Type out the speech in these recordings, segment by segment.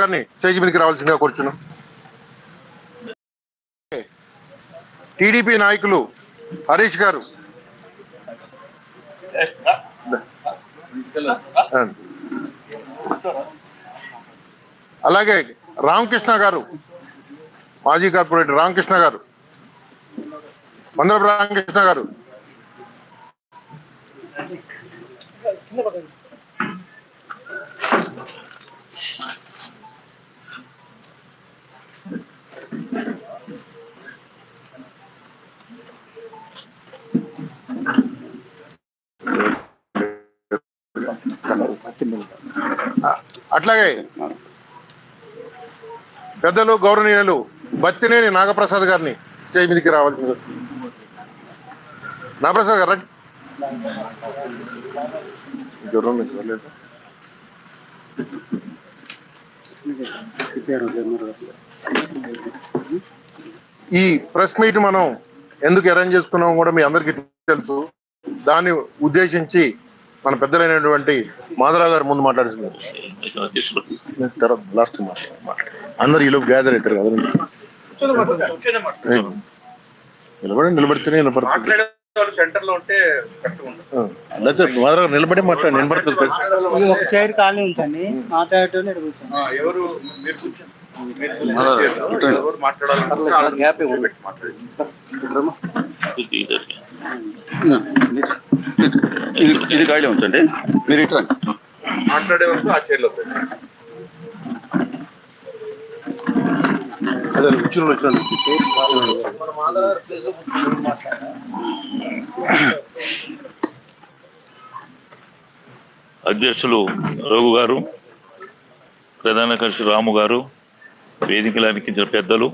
గారిని స్టేజ్ మీదకి రావాల్సిందిగా కూర్చున్నాం. టీడీపీ నాయకులు హరీష్ గారు. అలాగే రామకృష్ణ గారు మాజీ కార్పొరేటర్ రామకృష్ణ గారు మందరపు రామకృష్ణ గారు. అట్లాగే పెద్దలు గౌరవనీయులు బత్తినేని నాగప్రసాద్ గారిని స్టేజ్ మీదకి రావాల్సింది నాగప్రసాద్ గారు. జ్వరం? ఈ ప్రెస్ మీట్ మనం ఎందుకు అరేంజ్ చేసుకున్నాం కూడా మీ అందరికీ తెలుసు దాన్ని ఉద్దేశించి మన పెద్దలైనటువంటి మాధవరావు గారు ముందు మాట్లాడుతున్నారు. తర్వాత లాస్ట్ అందరు ఈలో గ్యాదర్ అవుతారు కదా. నిలబడి నిలబడితేనే నిలబడుతుంది వాళ్ళు సెంటర్లో ఉంటే మాధవరావు నిలబడి మాట్లాడి నిలబడుతుంది ఒక చైర్ ఖాళీ ఉంచండి మాట్లాడేటోళ్ళు ఎవరు మీరు ఇది గాడి ఉంచండి మీరు ఇటు మాట్లాడే వరకు ఆ చైర్లో అదే వచ్చిన వచ్చిన అధ్యక్షులు రఘు గారు ప్రధాన కార్యదర్శి రాము గారు వేదికలు అనిపించిన పెద్దలు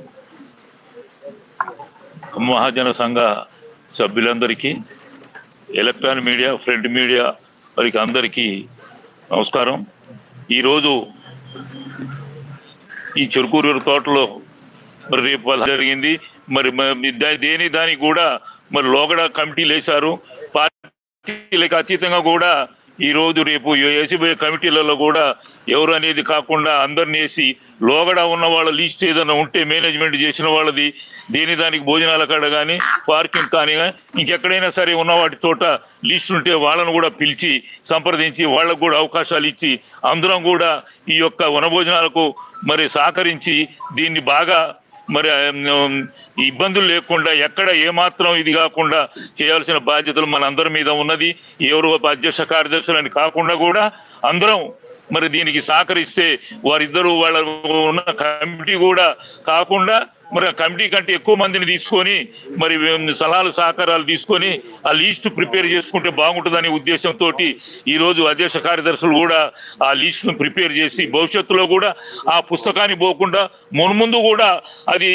మహాజన సంఘ సభ్యులందరికీ ఎలక్ట్రానిక్ మీడియా ప్రింట్ మీడియా వారికి అందరికీ నమస్కారం. ఈరోజు ఈ చెరుకూరు తోటలో మరి రేపు జరిగింది. మరి దేని దానికి కూడా మరి లోగడ కమిటీలు వేశారు పార్టీలకు అతీతంగా కూడా ఈ రోజు రేపు వేసిపోయే కమిటీలలో కూడా ఎవరు అనేది కాకుండా అందరిని వేసి లోగడ ఉన్న వాళ్ళ లిస్ట్ ఏదైనా ఉంటే మేనేజ్మెంట్ చేసిన వాళ్ళది దేని దానికి భోజనాల కాడ కానీ పార్కింగ్ కానీ ఇంకెక్కడైనా సరే ఉన్న వాటి చోట లిస్ట్ ఉంటే వాళ్ళను కూడా పిలిచి సంప్రదించి వాళ్ళకు కూడా అవకాశాలు ఇచ్చి అందరం కూడా ఈ యొక్క వనభోజనాలకు మరి సహకరించి దీన్ని బాగా మరి ఇబ్బందులు లేకుండా ఎక్కడ ఏమాత్రం ఇది కాకుండా చేయాల్సిన బాధ్యతలు మన అందరి మీద ఉన్నది. ఎవరు అధ్యక్ష కార్యదర్శులని కాకుండా కూడా అందరం మరి దీనికి సహకరిస్తే వారిద్దరూ వాళ్ళ ఉన్న కమిటీ కూడా కాకుండా మరి ఆ కమిటీ కంటే ఎక్కువ మందిని తీసుకొని మరి సలహాలు సహకారాలు తీసుకొని ఆ లిస్ట్ ప్రిపేర్ చేసుకుంటే బాగుంటుందనే ఉద్దేశంతో ఈ రోజు అధ్యక్ష కార్యదర్శులు కూడా ఆ లిస్టును ప్రిపేర్ చేసి భవిష్యత్తులో కూడా ఆ పుస్తకాన్ని పోకుండా మున్ముందు కూడా అది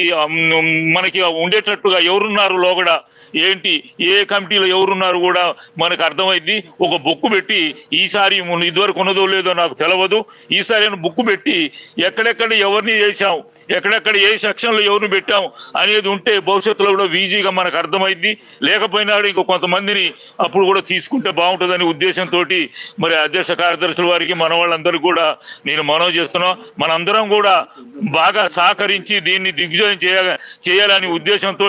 మనకి ఉండేటట్టుగా ఎవరున్నారు లోగడ ఏంటి? ఏ కమిటీలో ఎవరున్నారు కూడా మనకు అర్థమైంది. ఒక బుక్ పెట్టి ఈసారి ఇదివరకు ఉన్నదో లేదో నాకు తెలియదు ఈసారి బుక్ పెట్టి ఎక్కడెక్కడ ఎవరిని చేశాం? ఎక్కడెక్కడ ఏ సెక్షన్లో ఎవరిని పెట్టాం అనేది ఉంటే భవిష్యత్తులో కూడా ఈజీగా మనకు అర్థమైంది లేకపోయినా కూడా ఇంకో కొంతమందిని అప్పుడు కూడా తీసుకుంటే బాగుంటుందనే ఉద్దేశంతో మరి అధ్యక్ష కార్యదర్శుల వారికి మన వాళ్ళందరూ కూడా నేను మనవి చేస్తున్నాం. మనందరం కూడా బాగా సహకరించి దీన్ని దిగ్విజయం చేయ చేయాలనే ఉద్దేశంతో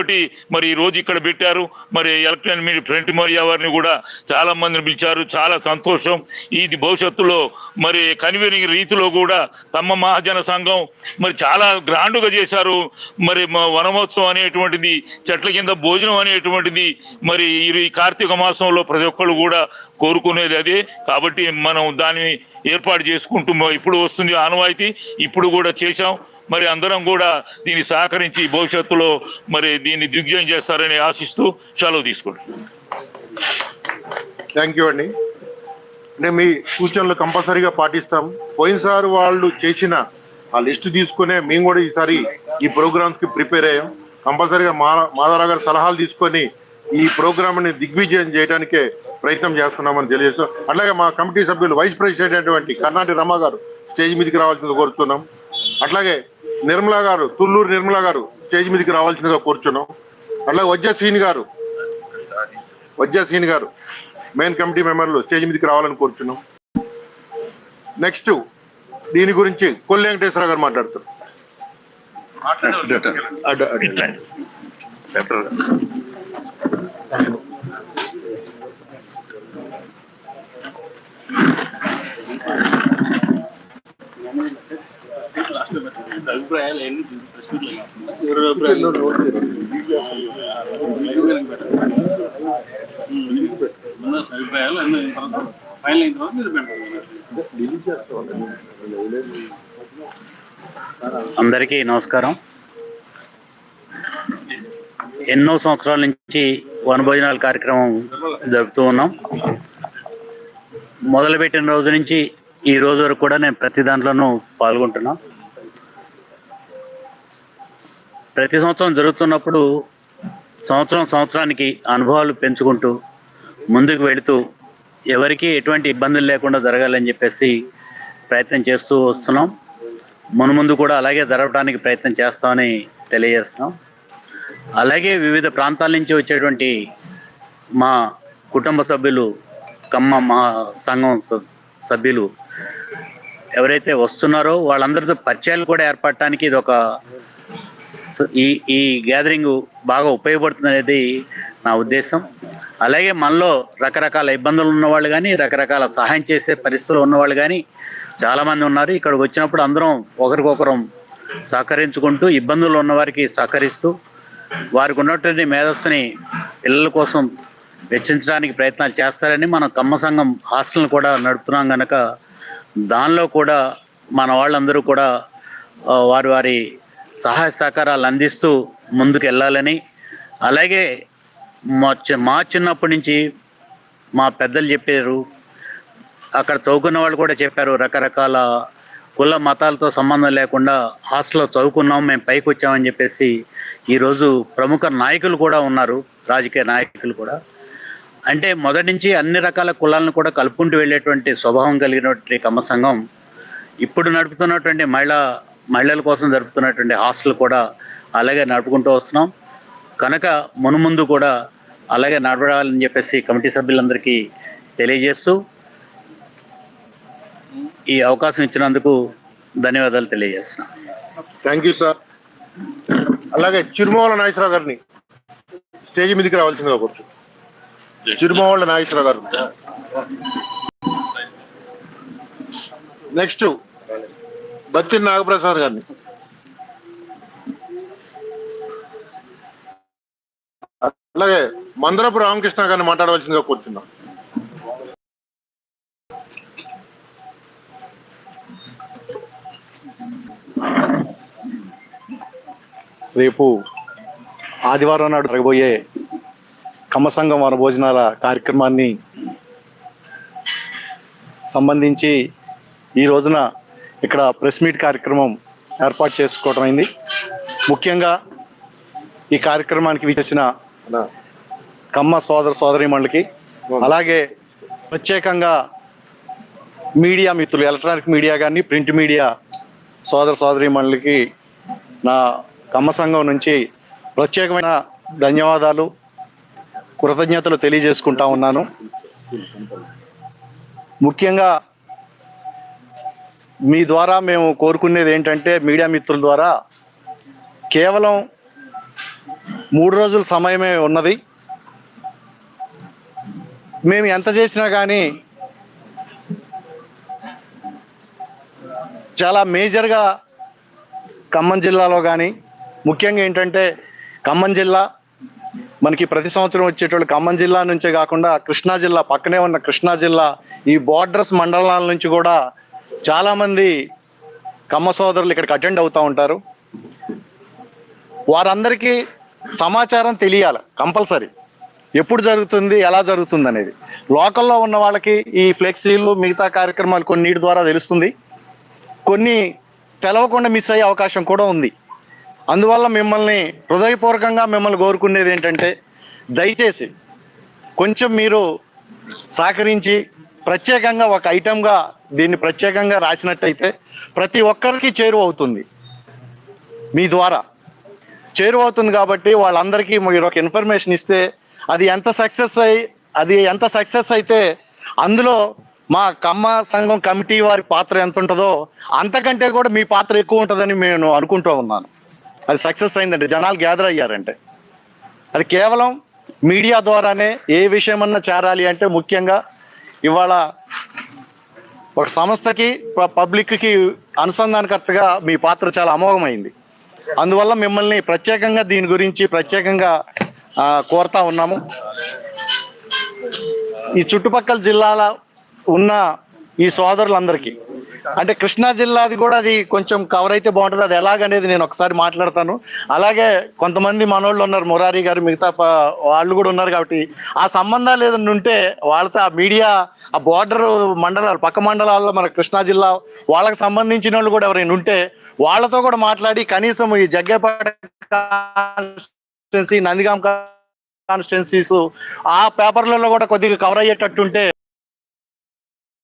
మరి ఈ రోజు ఇక్కడ పెట్టారు. మరి ఎలక్ట్రానిక్ మీడియా ప్రింట్ మీడియా వారిని కూడా చాలా మందిని పిలిచారు. చాలా సంతోషం. ఇది భవిష్యత్తులో మరి కన్వీనింగ్ రీతిలో కూడా తమ మహాజన సంఘం మరి చాలా గ్రాండ్గా చేశారు. మరి మా వనమోత్సవం అనేటువంటిది చెట్ల కింద భోజనం అనేటువంటిది మరి ఈ కార్తీక మాసంలో ప్రతి ఒక్కళ్ళు కూడా కోరుకునేది అదే. కాబట్టి మనం దాన్ని ఏర్పాటు చేసుకుంటూ ఇప్పుడు వస్తుంది ఆనవాయితీ. ఇప్పుడు కూడా చేశాం. మరి అందరం కూడా దీన్ని సహకరించి భవిష్యత్తులో మరి దీన్ని దిగ్జయం చేస్తారని ఆశిస్తూ సెలవు తీసుకోండి. థ్యాంక్ యూ అండి. అంటే మీ సూచనలు కంపల్సరీగా పాటిస్తాం. పోయినసారి వాళ్ళు చేసిన ఆ లిస్ట్ తీసుకునే మేము కూడా ఈసారి ఈ ప్రోగ్రామ్స్కి ప్రిపేర్ అయ్యాం. కంపల్సరీగా మా మాధవరావు గారి సలహాలు తీసుకొని ఈ ప్రోగ్రామ్ని దిగ్విజయం చేయడానికే ప్రయత్నం చేస్తున్నామని తెలియజేస్తాం అట్లాగే మా కమిటీ సభ్యులు వైస్ ప్రెసిడెంట్ అయినటువంటి కర్ణాటి రమ గారు స్టేజ్ మీదకి రావాల్సిందిగా కోరుతున్నాం. అట్లాగే నిర్మలా గారు తుళ్ళూరు నిర్మలా గారు స్టేజ్ మీదకి రావాల్సిందిగా కోరుచున్నాం. అట్లాగే వజ్జ సీని గారు వజ్జ సీని గారు మెయిన్ కమిటీ మెంబర్లు స్టేజ్ మీదకి రావాలని కోరుచున్నాం. నెక్స్ట్ దీని గురించి కొల్లి వెంకటేశ్వర గారు మాట్లాడుతారు మాట్లాడే అడ్డ అడ్డ ఇట్లాంటి. డాక్టర్ గారు. అభిప్రాయాలు అభిప్రాయాలు మన అభిప్రాయాలు అన్ని. ఫైనల్ అయిన తర్వాత మీరు అందరికీ నమస్కారం. ఎన్నో సంవత్సరాల నుంచి వనభోజనాల కార్యక్రమం జరుపుతూ ఉన్నాం. మొదలుపెట్టిన రోజు నుంచి ఈ రోజు వరకు కూడా నేను ప్రతి దాంట్లోనూ పాల్గొంటున్నాం. ప్రతి సంవత్సరం జరుగుతున్నప్పుడు సంవత్సరం సంవత్సరానికి అనుభవాలు పెంచుకుంటూ ముందుకు వెళుతూ ఎవరికీ ఎటువంటి ఇబ్బందులు లేకుండా జరగాలని చెప్పేసి ప్రయత్నం చేస్తూ వస్తున్నాం. మునుముందు కూడా అలాగే జరగడానికి ప్రయత్నం చేస్తామని తెలియజేస్తున్నాం. అలాగే వివిధ ప్రాంతాల నుంచి వచ్చేటువంటి మా కుటుంబ సభ్యులు కమ్మ మా సంఘం సభ్యులు ఎవరైతే వస్తున్నారో వాళ్ళందరితో పరిచయాలు కూడా ఏర్పడటానికి ఇది ఒక ఈ ఈ గ్యాదరింగ్ బాగా ఉపయోగపడుతుంది అనేది నా ఉద్దేశం. అలాగే మనలో రకరకాల ఇబ్బందులు ఉన్నవాళ్ళు కానీ రకరకాల సహాయం చేసే పరిస్థితులు ఉన్నవాళ్ళు కానీ చాలామంది ఉన్నారు. ఇక్కడికి వచ్చినప్పుడు అందరం ఒకరికొకరం సహకరించుకుంటూ ఇబ్బందులు ఉన్నవారికి సహకరిస్తూ వారికి ఉన్నటువంటి మేధస్సుని పిల్లల కోసం వెచ్చించడానికి ప్రయత్నాలు చేస్తారని మనం కమ్మ సంఘం హాస్టల్ని కూడా నడుపుతున్నాం కనుక దానిలో కూడా మన వాళ్ళందరూ కూడా వారి వారి సహాయ సహకారాలు అందిస్తూ ముందుకు వెళ్ళాలని అలాగే మా చి- మా చిన్నప్పటి నుంచి మా పెద్దలు చెప్పారు. అక్కడ చదువుకున్న వాళ్ళు కూడా చెప్పారు రకరకాల కుల మతాలతో సంబంధం లేకుండా హాస్టల్లో చదువుకున్నాం మేము పైకి వచ్చామని చెప్పేసి. ఈరోజు ప్రముఖ నాయకులు కూడా ఉన్నారు రాజకీయ నాయకులు కూడా. అంటే మొదటి నుంచి అన్ని రకాల కులాలను కూడా కలుపుకుంటూ వెళ్ళేటువంటి స్వభావం కలిగినటువంటి కమ్మ సంఘం. ఇప్పుడు నడుపుతున్నటువంటి మహిళా మహిళల కోసం జరుపుతున్నటువంటి హాస్టల్ కూడా అలాగే నడుపుకుంటూ వస్తున్నాం. కనుక మునుముందు కూడా అలాగే నడపడాలని చెప్పేసి కమిటీ సభ్యులందరికీ తెలియజేస్తూ ఈ అవకాశం ఇచ్చినందుకు ధన్యవాదాలు తెలియజేస్తున్నాం. థ్యాంక్ యూ సార్ అలాగే చిరుమల నాగేశ్వరరావు గారిని స్టేజ్ మీదకి రావాల్సిందిగా కూర్చు. చిరుమల నాగేశ్వరరావు గారు. నెక్స్ట్ బత్తి నాగప్రసాద్ గారిని. అలాగే మందరపు రామకృష్ణ గారిని మాట్లాడవలసిందిగా కూర్చున్నాం. రేపు ఆదివారం నాడు జరగబోయే కమ్మ సంఘం వన భోజనాల కార్యక్రమాన్ని సంబంధించి ఈ రోజున ఇక్కడ ప్రెస్ మీట్ కార్యక్రమం ఏర్పాటు చేసుకోవడం అయింది. ముఖ్యంగా ఈ కార్యక్రమానికి విచ్చేసిన అన్నా, కమ్మ సోదర సోదరీమణులకి అలాగే ప్రత్యేకంగా మీడియా మిత్రులు ఎలక్ట్రానిక్ మీడియా కానీ ప్రింట్ మీడియా సోదర సోదరీమణులకి నా కమ్మ సంఘం నుంచి ప్రత్యేకమైన ధన్యవాదాలు కృతజ్ఞతలు తెలియజేసుకుంటా ఉన్నాను. ముఖ్యంగా మీ ద్వారా మేము కోరుకునేది ఏంటంటే మీడియా మిత్రుల ద్వారా కేవలం మూడు రోజుల సమయమే ఉన్నది. మేము ఎంత చేసినా కానీ చాలా మేజర్గా ఖమ్మం జిల్లాలో కానీ ముఖ్యంగా ఏంటంటే ఖమ్మం జిల్లా మనకి ప్రతి సంవత్సరం వచ్చేటోళ్ళు ఖమ్మం జిల్లా నుంచే కాకుండా కృష్ణా జిల్లా పక్కనే ఉన్న కృష్ణా జిల్లా ఈ బార్డర్స్ మండలాల నుంచి కూడా చాలామంది కమ్మ సోదరులు ఇక్కడికి అటెండ్ అవుతూ ఉంటారు. వారందరికీ సమాచారం తెలియాలి కంపల్సరీ. ఎప్పుడు జరుగుతుంది ఎలా జరుగుతుంది అనేది. లోకల్లో ఉన్న వాళ్ళకి ఈ ఫ్లెక్సీలు మిగతా కార్యక్రమాలు కొన్నిటి ద్వారా తెలుస్తుంది. కొన్ని తెలవకుండా మిస్ అయ్యే అవకాశం కూడా ఉంది. అందువల్ల మిమ్మల్ని హృదయపూర్వకంగా మిమ్మల్ని కోరుకునేది ఏంటంటే దయచేసి కొంచెం మీరు సహకరించి ప్రత్యేకంగా ఒక ఐటెంగా దీన్ని ప్రత్యేకంగా రాసినట్టయితే ప్రతి ఒక్కరికి చేరువ అవుతుంది మీ ద్వారా. చేరువ అవుతుంది కాబట్టి వాళ్ళందరికీ మీరు ఒక ఇన్ఫర్మేషన్ ఇస్తే అది ఎంత సక్సెస్ అయి అది ఎంత సక్సెస్ అయితే అందులో మా కమ్మ సంఘం కమిటీ వారి పాత్ర ఎంత ఉంటుందో అంతకంటే కూడా మీ పాత్ర ఎక్కువ ఉంటుందని నేను అనుకుంటూ ఉన్నాను. అది సక్సెస్ అయిందంటే జనాలు గ్యాదర్ అయ్యారంటే. అది కేవలం మీడియా ద్వారానే ఏ విషయమన్నా చేరాలి అంటే ముఖ్యంగా ఇవాళ ఒక సంస్థకి పబ్లిక్కి అనుసంధానకర్తగా మీ పాత్ర చాలా అమోఘమైంది. అందువల్ల మిమ్మల్ని ప్రత్యేకంగా దీని గురించి ప్రత్యేకంగా కోరుతా ఉన్నాము. ఈ చుట్టుపక్కల జిల్లాల ఉన్న ఈ సోదరులందరికీ అంటే కృష్ణా జిల్లాది కూడా అది కొంచెం కవర్ అయితే బాగుంటుంది. అది ఎలాగనేది నేను ఒకసారి మాట్లాడతాను. అలాగే కొంతమంది మనోళ్ళు ఉన్నారు మురారి గారు మిగతా వాళ్ళు కూడా ఉన్నారు కాబట్టి ఆ సంబంధాలు ఏదైనా ఉంటే వాళ్ళతో ఆ మీడియా ఆ బోర్డర్ మండలాలు పక్క మండలాల్లో మన కృష్ణా జిల్లా వాళ్ళకి సంబంధించిన వాళ్ళు కూడా ఎవరైనా ఉంటే వాళ్ళతో కూడా మాట్లాడి కనీసం ఈ జగ్గేపేట కాన్స్టిట్యున్సీ నందిగాం కాన్స్టిట్యున్సీస్ ఆ పేపర్లలో కూడా కొద్దిగా కవర్ అయ్యేటట్టుంటే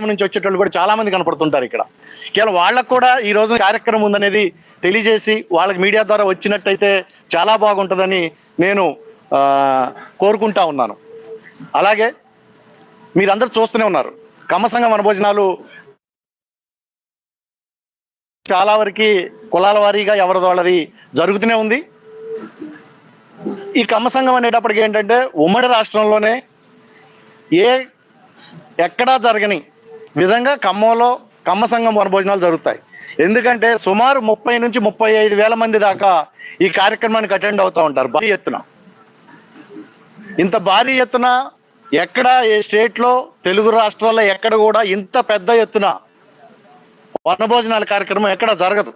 నుంచి వచ్చేటోళ్ళు కూడా చాలా మంది కనపడుతుంటారు ఇక్కడ. కేవలం వాళ్ళకు కూడా ఈ రోజు కార్యక్రమం ఉందనేది తెలియజేసి వాళ్ళకి మీడియా ద్వారా వచ్చినట్టయితే చాలా బాగుంటుందని నేను కోరుకుంటా ఉన్నాను. అలాగే మీరందరూ చూస్తూనే ఉన్నారు. కమ్మసంగం వనభోజనాలు చాలా వరకు కులాల వారీగా ఎవరిది వాళ్ళది జరుగుతూనే ఉంది. ఈ కమ్మసంగం అనేటప్పటికి ఏంటంటే ఉమ్మడి రాష్ట్రంలోనే ఏ ఎక్కడా జరగని విధంగా ఖమ్మంలో కమ్మ సంఘం వనభోజనాలు జరుగుతాయి. ఎందుకంటే సుమారు ముప్పై నుంచి ముప్పై ఐదు వేల మంది దాకా ఈ కార్యక్రమానికి అటెండ్ అవుతూ ఉంటారు. భారీ ఎత్తున. ఇంత భారీ ఎత్తున ఎక్కడ ఏ స్టేట్లో తెలుగు రాష్ట్రాల్లో ఎక్కడ కూడా ఇంత పెద్ద ఎత్తున వనభోజనాల కార్యక్రమం ఎక్కడ జరగదు.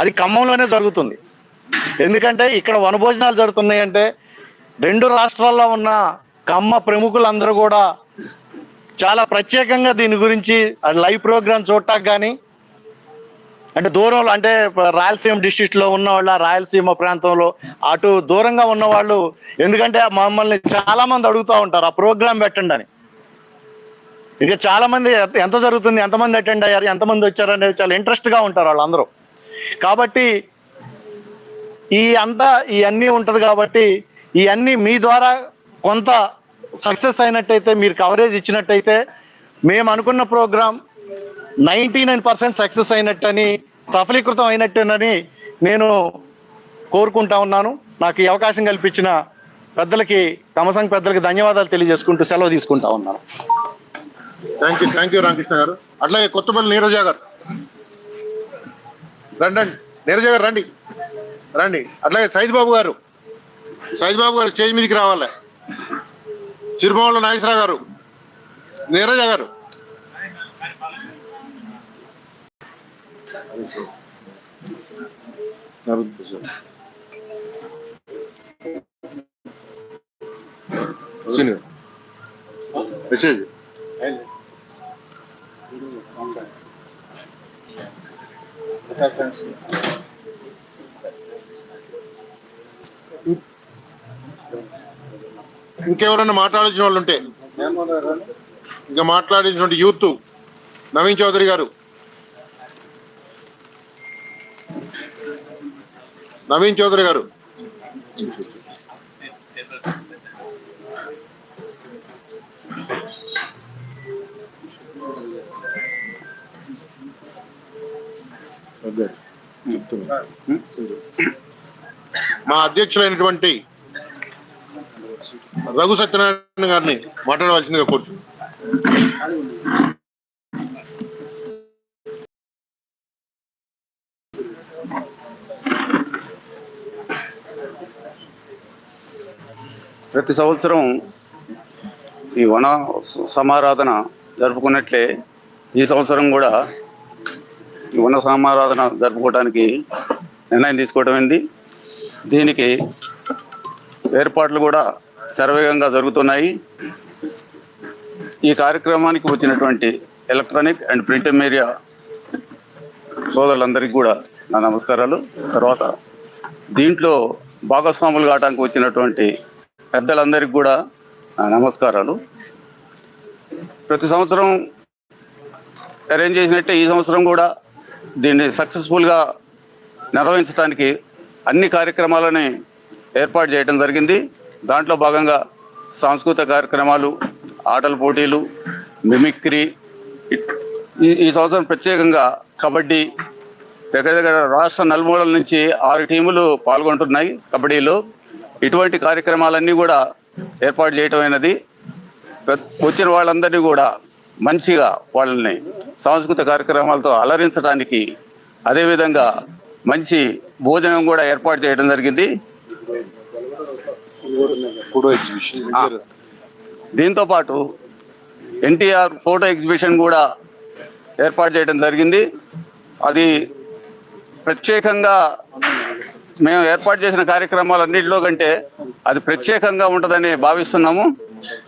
అది ఖమ్మంలోనే జరుగుతుంది. ఎందుకంటే ఇక్కడ వనభోజనాలు జరుగుతున్నాయి అంటే రెండు రాష్ట్రాల్లో ఉన్న కమ్మ ప్రముఖులందరూ కూడా చాలా ప్రత్యేకంగా దీని గురించి లైవ్ ప్రోగ్రామ్ చూడటానికి కానీ అంటే దూరంలో అంటే రాయలసీమ డిస్ట్రిక్ట్లో ఉన్న వాళ్ళు రాయలసీమ ప్రాంతంలో అటు దూరంగా ఉన్న వాళ్ళు ఎందుకంటే మమ్మల్ని చాలా మంది అడుగుతూ ఉంటారు ఆ ప్రోగ్రామ్ పెట్టండి అని. ఇక చాలా మంది ఎంత- ఎంత జరుగుతుంది ఎంతమంది అటెండ్ అయ్యారు ఎంతమంది వచ్చారు అనేది చాలా ఇంట్రెస్ట్గా ఉంటారు వాళ్ళందరూ. కాబట్టి ఈ అంతా ఇవన్నీ ఉంటది కాబట్టి ఇవన్నీ మీ ద్వారా కొంత సక్సెస్ అయినట్టయితే మీరు కవరేజ్ ఇచ్చినట్టయితే మేము అనుకున్న programme ninety nine percent success అయినట్టని సఫలీకృతం అయినట్టేనని నేను కోరుకుంటా ఉన్నాను. నాకు ఈ అవకాశం కల్పించిన పెద్దలకి కమసంగ్ పెద్దలకి ధన్యవాదాలు తెలియజేసుకుంటూ సెలవు తీసుకుంటా ఉన్నాను. Thank you thank you Ramakrishna garu. అట్లాగే కొత్తపల్లి నీరజ గారు. రండి. నీరజ గారు రండి. రండి. అట్లాగే సైజ్ బాబు గారు. సైజ్ బాబు గారు స్టేజ్ మీదకి రావాలి. చిరుమల నాగేశ్వరరావు గారు నీరజ గారు. మెసేజ్. ఇంకెవరన్నా మాట్లాడాల్సిన వాళ్ళు ఉంటే. ఇంకా మాట్లాడించినటువంటి యూత్ నవీన్ చౌదరి గారు. నవీన్ చౌదరి గారు. మా అధ్యక్షులైనటువంటి రఘు సత్యనారాయణ గారిని మాట్లాడవలసిందిగా కోరుచు. ప్రతి సంవత్సరం ఈ వన సమారాధన జరుపుకున్నట్లే ఈ సంవత్సరం కూడా ఈ వన సమారాధన జరుపుకోవడానికి నిర్ణయం తీసుకోవటం దీనికి ఏర్పాట్లు కూడా శరవేగంగా జరుగుతున్నాయి. ఈ కార్యక్రమానికి వచ్చినటువంటి ఎలక్ట్రానిక్ అండ్ ప్రింట్ మీడియా సోదరులందరికీ కూడా నా నమస్కారాలు. తర్వాత దీంట్లో భాగస్వాములు కావడానికి వచ్చినటువంటి పెద్దలందరికీ కూడా నా నమస్కారాలు. ప్రతి సంవత్సరం అరేంజ్ చేసినట్టే ఈ సంవత్సరం కూడా దీన్ని సక్సెస్ఫుల్గా నిర్వహించడానికి అన్ని కార్యక్రమాలని ఏర్పాటు చేయడం జరిగింది. దాంట్లో భాగంగా సాంస్కృతిక కార్యక్రమాలు ఆటల పోటీలు మిమిక్రీ ఈ ఈ సంవత్సరం ప్రత్యేకంగా కబడ్డీ దగ్గర దగ్గర రాష్ట్ర నలుమూలల నుంచి ఆరు టీములు పాల్గొంటున్నాయి కబడ్డీలో. ఇటువంటి కార్యక్రమాలన్నీ కూడా ఏర్పాటు చేయటమైనది వచ్చిన వాళ్ళందరినీ కూడా మంచిగా వాళ్ళని సాంస్కృతిక కార్యక్రమాలతో అలరించడానికి అదేవిధంగా మంచి భోజనం కూడా ఏర్పాటు చేయడం జరిగింది. ఆ, దీంతో పాటు ఎన్టీఆర్ ఫోటో ఎగ్జిబిషన్ కూడా ఏర్పాటు చేయడం జరిగింది. అది ప్రత్యేకంగా మేము ఏర్పాటు చేసిన కార్యక్రమాలన్నింటిలో కంటే అది ప్రత్యేకంగా ఉంటుందని భావిస్తున్నాము.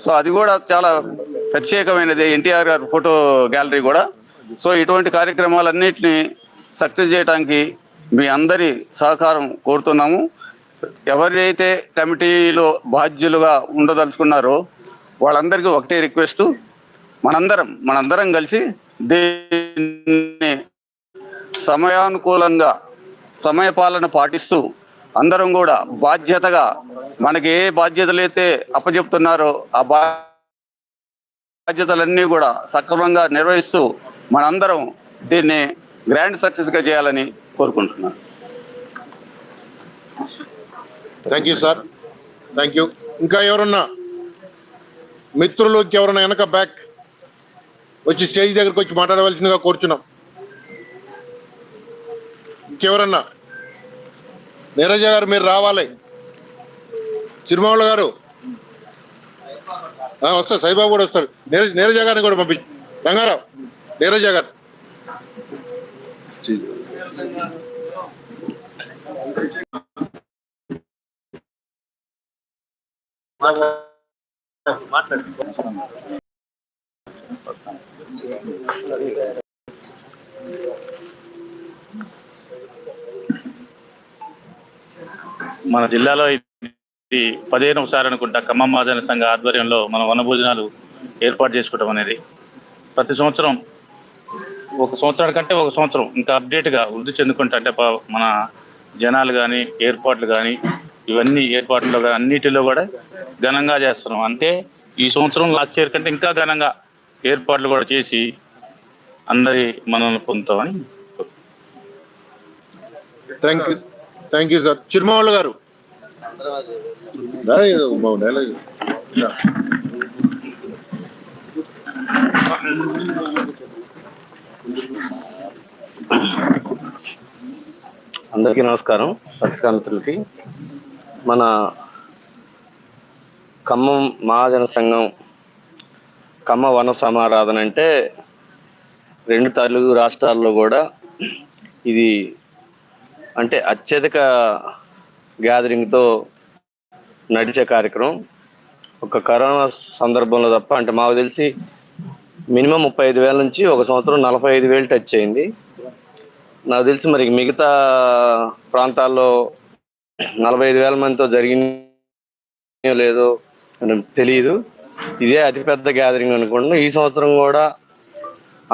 సో అది కూడా చాలా ప్రత్యేకమైనది ఎన్టీఆర్ గారి ఫోటో గ్యాలరీ కూడా. సో ఇటువంటి కార్యక్రమాలన్నింటినీ సక్సెస్ చేయడానికి మీ అందరి సహకారం కోరుతున్నాము. ఎవరైతే కమిటీలో బాధ్యులుగా ఉండదలుచుకున్నారో వాళ్ళందరికీ ఒకటే రిక్వెస్ట్ మనందరం మనందరం కలిసి దీన్ని సమయానుకూలంగా సమయపాలన పాటిస్తూ అందరం కూడా బాధ్యతగా మనకి ఏ బాధ్యతలు అయితే అప్పచెప్తున్నారో ఆ బాధ్యతలన్నీ కూడా సక్రమంగా నిర్వహిస్తూ మనందరం దీన్ని గ్రాండ్ సక్సెస్గా చేయాలని కోరుకుంటున్నాను. Thank you sir thank you ఇంకా ఎవరన్నా మిత్రులకి ఎవరన్నా వెనక బ్యాక్ వచ్చి స్టేజ్ దగ్గరకు వచ్చి మాట్లాడవలసిందిగా కోరుచున్నాం. ఇంకెవరన్నా? నీరజ గారు మీరు రావాలి. చిరుమావుల గారు. వస్తారు సాయిబాబు కూడా వస్తారు నీరజ నీరజ గారిని కూడా పంపించి. రంగారావు నీరజ గారు. మన జిల్లాలో ఇది పదిహేనవసారి అనుకుంటా ఖమ్మం మహాజన సంఘ ఆధ్వర్యంలో మన వనభోజనాలు ఏర్పాటు చేసుకోవడం అనేది. ప్రతి సంవత్సరం ఒక సంవత్సరాల కంటే ఒక సంవత్సరం ఇంకా అప్డేట్గా వృద్ధి చెందుకుంటా అంటే మన జనాలు కానీ ఏర్పాట్లు కానీ ఇవన్నీ ఏర్పాట్లు అన్నిటిలో కూడా ఘనంగా చేస్తున్నాం. అంతే ఈ సంవత్సరం లాస్ట్ ఇయర్ కంటే ఇంకా ఘనంగా ఏర్పాట్లు కూడా చేసి అందరి మనల్ని పొందుతామని thank you thank you sir Chirumavula garu. అందరికీ నమస్కారం. పత్రికా మిత్రులకి మన ఖమ్మం మహాజన సంఘం ఖమ్మ వన సమారాధన అంటే రెండు తెలుగు రాష్ట్రాల్లో కూడా ఇది అంటే అత్యధిక గ్యాదరింగ్తో నడిచే కార్యక్రమం. ఒక కరోనా సందర్భంలో తప్ప అంటే మాకు తెలిసి మినిమం ముప్పై ఐదు వేల నుంచి ఒక సంవత్సరం నలభై ఐదు వేలు టచ్ అయింది. నాకు తెలిసి మరి మిగతా ప్రాంతాల్లో నలభై ఐదు వేల మందితో జరిగినాయో లేదో అని తెలియదు ఇదే అతిపెద్ద గ్యాదరింగ్ అనుకుంటున్నా. ఈ సంవత్సరం కూడా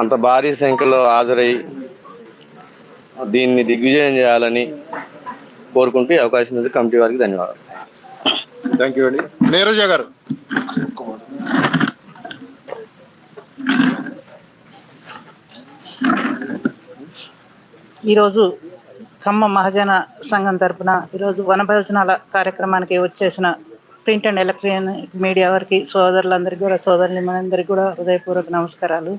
అంత భారీ సంఖ్యలో హాజరై దీన్ని దిగ్విజయం చేయాలని కోరుకుంటూ ఈ అవకాశం ఇచ్చిన కమిటీ వారికి ధన్యవాదాలు. థ్యాంక్ యూ అండి నీరజ గారు. ఈరోజు ఖమ్మ మహాజన సంఘం తరపున ఈరోజు వనభోజనాల కార్యక్రమానికి వచ్చేసిన ప్రింట్ అండ్ ఎలక్ట్రానిక్ మీడియా వారికి సోదరులందరికీ కూడా సోదరులు మనందరికీ కూడా హృదయపూర్వక నమస్కారాలు.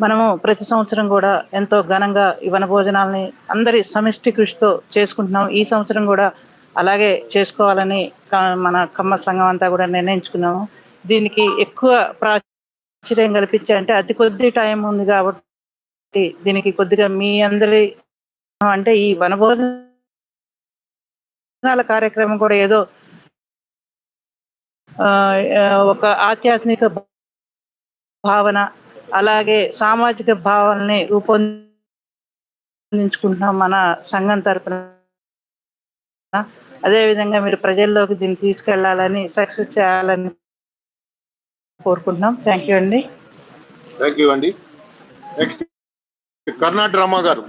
మనము ప్రతి సంవత్సరం కూడా ఎంతో ఘనంగా ఈ వనభోజనాలని అందరి సమిష్టి కృషితో చేసుకుంటున్నాం ఈ సంవత్సరం కూడా అలాగే చేసుకోవాలని మన ఖమ్మ సంఘం అంతా కూడా నిర్ణయించుకున్నాము. దీనికి ఎక్కువ ప్రాచుర్యం కల్పించాలంటే అతి కొద్ది టైం ఉంది కాబట్టి దీనికి కొద్దిగా మీ అందరి అంటే ఈ వనభోజనాల కార్యక్రమం కూడా ఏదో ఒక ఆధ్యాత్మిక భావన అలాగే సామాజిక భావనని రూపొందించుకుంటున్నాం మన సంఘం తరపున. అదేవిధంగా మీరు ప్రజల్లోకి దీన్ని తీసుకెళ్ళాలని సక్సెస్ చేయాలని కోరుకుంటున్నాం. థ్యాంక్ యూ అండి. థ్యాంక్ యూ అండి. నెక్స్ట్ కర్ణాటక రామా గారు.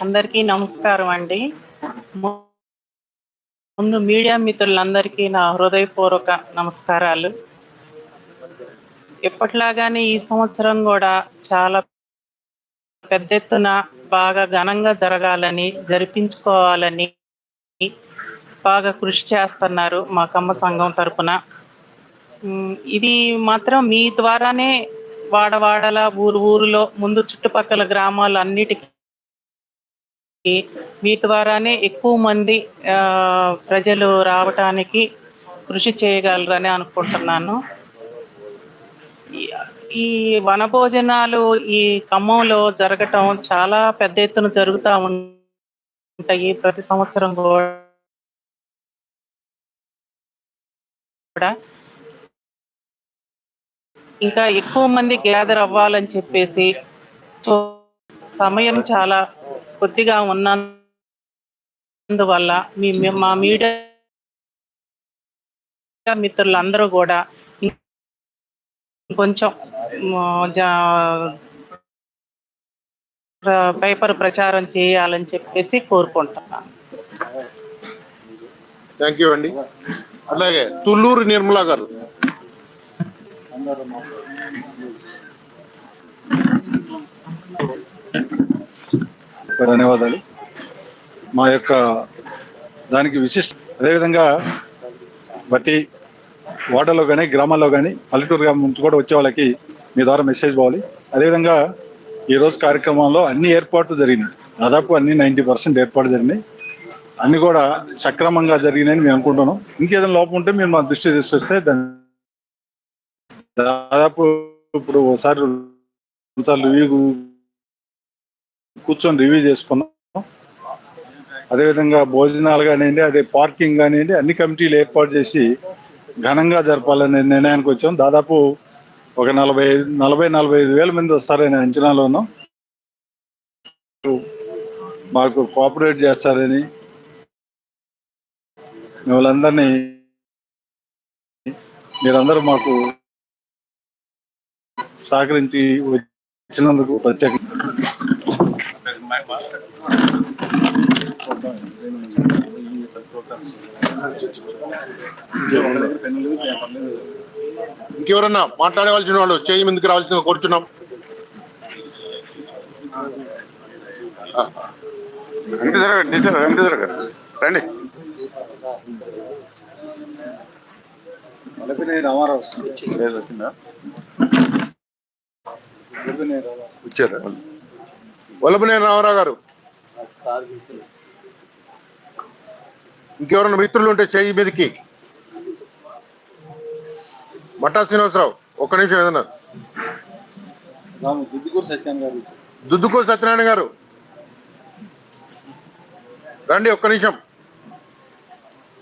అందరికీ నమస్కారం అండి. ముందు మీడియా మిత్రులందరికీ నా హృదయపూర్వక నమస్కారాలు. ఎప్పట్లాగానే ఈ సంవత్సరం కూడా చాలా పెద్ద ఎత్తున బాగా ఘనంగా జరగాలని జరిపించుకోవాలని బాగా కృషి చేస్తున్నారు మా కమ్మ సంఘం తరపున. ఇది మాత్రం మీ ద్వారానే వాడవాడల ఊరు ఊరులో ముందు చుట్టుపక్కల గ్రామాలు అన్నిటికీ మీ ద్వారానే ఎక్కువ మంది ప్రజలు రావటానికి కృషి చేయగలరని అనుకుంటున్నాను. ఈ- ఈ వనభోజనాలు ఈ ఖమ్మంలో జరగటం చాలా పెద్ద ఎత్తున జరుగుతూ ఉంటాయి ప్రతి సంవత్సరం కూడా. ఇంకా ఎక్కువ మంది గ్యాదర్ అవ్వాలని చెప్పేసి సమయం చాలా కొద్దిగా ఉన్నందువల్ల మీ- మా మీడియా మిత్రులందరూ కూడా కొంచెం పేపర్ ప్రచారం చేయాలని చెప్పేసి కోరుకుంటున్నాను. థ్యాంక్ యూ అండి. అలాగే తుళ్ళూరు నిర్మలా గారు. ధన్యవాదాలు. మా యొక్క దానికి విశిష్ట అదేవిధంగా ప్రతి వార్డులో కానీ గ్రామాల్లో కానీ పల్లెటూరు గ్రామం నుంచి కూడా వచ్చే వాళ్ళకి మీ ద్వారా మెసేజ్ పోవాలి. అదేవిధంగా ఈరోజు కార్యక్రమంలో అన్ని ఏర్పాట్లు జరిగినాయి. దాదాపు అన్ని నైంటీ పర్సెంట్ ఏర్పాటు జరిగినాయి. అన్ని కూడా సక్రమంగా జరిగినాయని మేము అనుకుంటున్నాం. ఇంకేదైనా లోపం ఉంటే మీరు మా దృష్టి తీసుకొస్తే దాన్ని దాదాపు ఇప్పుడు ఒకసారి రివ్యూ కూర్చొని రివ్యూ చేసుకున్నాం. అదేవిధంగా భోజనాలు కానివ్వండి అదే పార్కింగ్ కానివ్వండి అన్ని కమిటీలు ఏర్పాటు చేసి ఘనంగా జరపాలనే నిర్ణయానికి వచ్చాం. దాదాపు ఒక నలభై నలభై నలభై ఐదు వేల మంది వస్తారనే అంచనాలో ఉన్నాం. మాకు కోఆపరేట్ చేస్తారని మిమ్మల్ని అందరినీ మీరందరూ మాకు సహకరించి వచ్చినందుకు ప్రత్యేక ఇంకెవరన్నా మాట్లాడవలసిన వాళ్ళు స్టేజ్ ముందుకు రావాల్సిన కోరుచున్నాం. వెంకటేశ్వర గారు టీచర్ వెంకటేశ్వర గారు. రండి. రామారావు లేదు వచ్చిందా? వచ్చారు? వల్లభనేని రామారావు గారు. ఇంకెవరన్నా మిత్రులు ఉంటే స్టేజ్ మీదకి. మట్టా శ్రీనివాసరావు ఒక్క నిమిషం ఏదన్నా. దుద్దుకూరు సత్యాన్ని గారు దుద్దుకూరు సత్యనారాయణ గారు. రండి ఒక్క నిమిషం.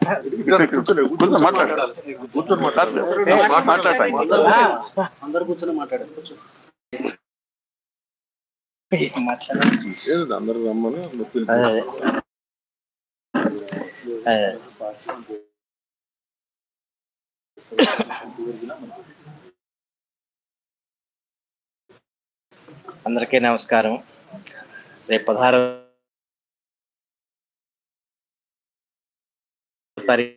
కూర్చొని మాట్లాడాలి కూర్చొని మాట్లాడతాయి అందరు కూర్చొని మాట్లాడారు ఏంది అందరూ రమ్మని అందరూ పిలిపి. అందరికీ నమస్కారం. రేపు పదహారు తారీఖు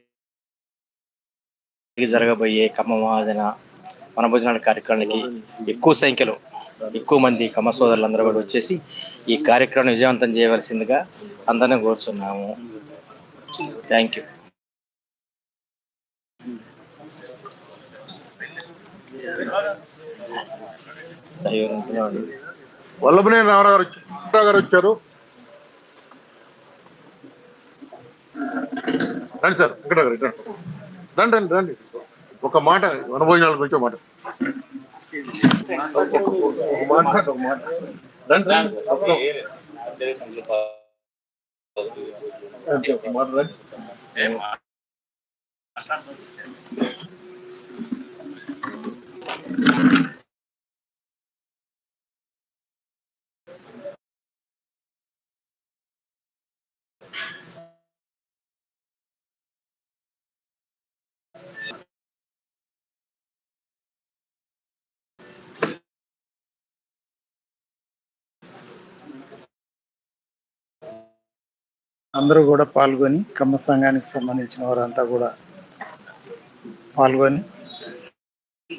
జరగబోయే ఖమ్మం మహాజన వనభోజనాల కార్యక్రమానికి ఎక్కువ సంఖ్యలో ఎక్కువ మంది కమ్మ సోదరులందరూ కూడా వచ్చేసి ఈ కార్యక్రమం విజయవంతం చేయవలసిందిగా అందరినీ కోరుతున్నాము థ్యాంక్ యూ వల్లభనేని రామారావు గారు వచ్చారు. రామారావు గారు వచ్చారు. రండి సార్ ఇక్కడ రండి. రండి రండి రండి. ఒక మాట వనభోజనాల గురించి మాట. ఒక- రండి రండి మాట రండి. అందరూ కూడా పాల్గొని కమ్మ సంఘానికి సంబంధించిన వారంతా కూడా పాల్గొని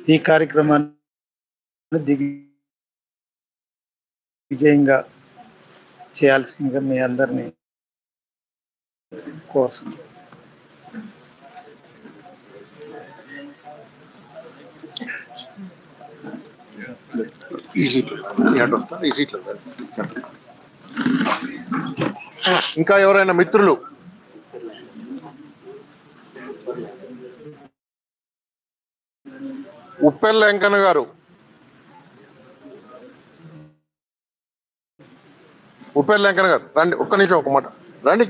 ఈ కార్యక్రమాన్ని దిగి విజయంగా చేయాల్సిందిగా మీ అందరినీ కోరుతున్నాను ఈజీ ఈజీ ఇంకా ఎవరైనా మిత్రులు? ఉప్పెల్ల వెంకన్న గారు. ఉప్పెల్ల వెంకన్న గారు రండి ఒక్క నిమిషం ఒక మాట. రండి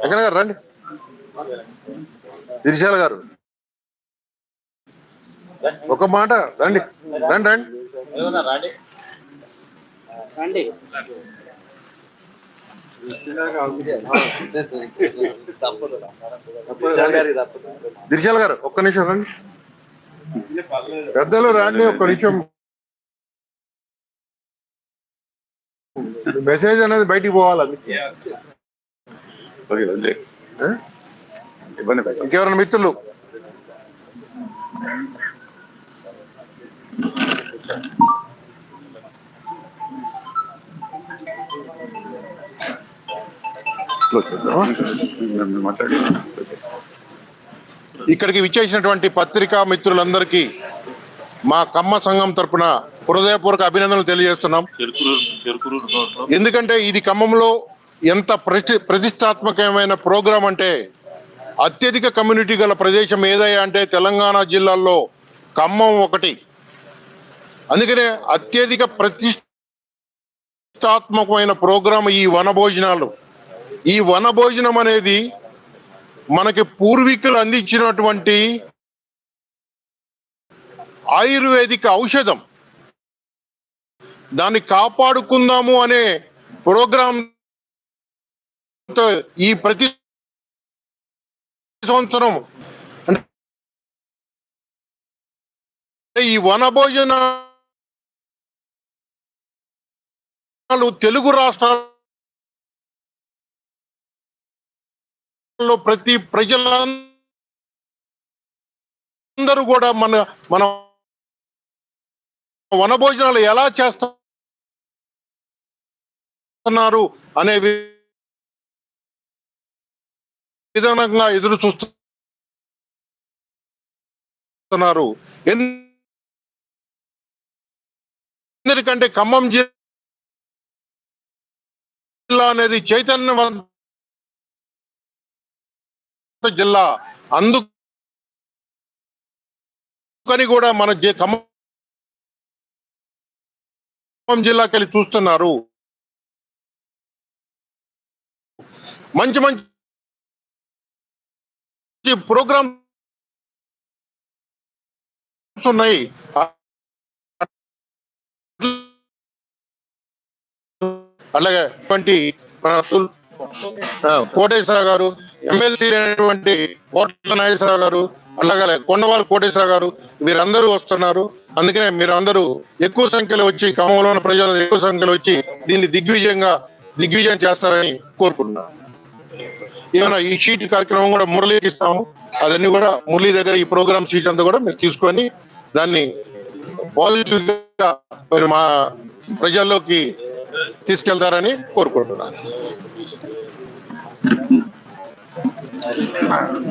వెంకన్న గారు రండి. గిరిశాల గారు. ఒక మాట రండి రండి రండి. రండి. గిరిశాల గారు ఒక్క నిమిషం రండి. పెద్దలు రాండి ఒక్క నిమిషం. మెసేజ్ అనేది బయటికి పోవాలి అందుకే. ఇంకెవరైనా మిత్రులు? ఇక్కడికి విచ్చేసినటువంటి పత్రికా మిత్రులందరికీ మా కమ్మ సంఘం తరపున హృదయపూర్వక అభినందనలు తెలియజేస్తున్నాం. ఎందుకంటే ఇది ఖమ్మంలో ఎంత ప్రతి ప్రతిష్టాత్మకమైన ప్రోగ్రాం అంటే అత్యధిక కమ్యూనిటీ గల ప్రదేశం ఏదయ్యా అంటే తెలంగాణ జిల్లాల్లో ఖమ్మం ఒకటి. అందుకనే అత్యధిక ప్రతిష్టాత్మకమైన ప్రోగ్రాం ఈ వనభోజనాలు. ఈ వనభోజనం అనేది మనకి పూర్వీకులు అందించినటువంటి ఆయుర్వేదిక ఔషధం. దాన్ని కాపాడుకుందాము అనే ప్రోగ్రాం ఈ ప్రతి సంవత్సరం అంటే ఈ వనభోజనాలు తెలుగు రాష్ట్రాల్లో ప్రతి ప్రజలందరూ కూడా మన మన వనభోజనాలు ఎలా చేస్తున్నారు అనే విధానంగా ఎదురు చూస్తున్నారు. ఎందుకంటే ఖమ్మం జిల్లా అనేది చైతన్యవంత జిల్లా అందుకని కూడా మన ఖమ్మం జిల్లాకి వెళ్ళి చూస్తున్నారు. మంచి మంచి ప్రోగ్రామ్స్ ఉన్నాయి. అలాగే అటువంటి మన కోటేశ్వర గారు ఎమ్మెల్సీ అయినటువంటి కోట్ల నాగేశ్వరరావు గారు అలాగే కొండవాళ్ళ కోటేశ్వర గారు వీరందరూ వస్తున్నారు. అందుకనే మీరందరూ ఎక్కువ సంఖ్యలో వచ్చి ఖమ్మంలో ఉన్న ప్రజలు ఎక్కువ సంఖ్యలో వచ్చి దీన్ని దిగ్విజయంగా దిగ్విజయం చేస్తారని కోరుకుంటున్నాను. ఏమైనా ఈ షీట్ కార్యక్రమం కూడా మురళీకి ఇస్తాము అదన్నీ కూడా మురళి దగ్గర ఈ ప్రోగ్రామ్ షీట్ అంతా కూడా మీరు తీసుకొని దాన్ని పాజిటివ్గా మీరు మా ప్రజల్లోకి తీసుకెళ్తారని కోరుకుంటున్నాను. bạn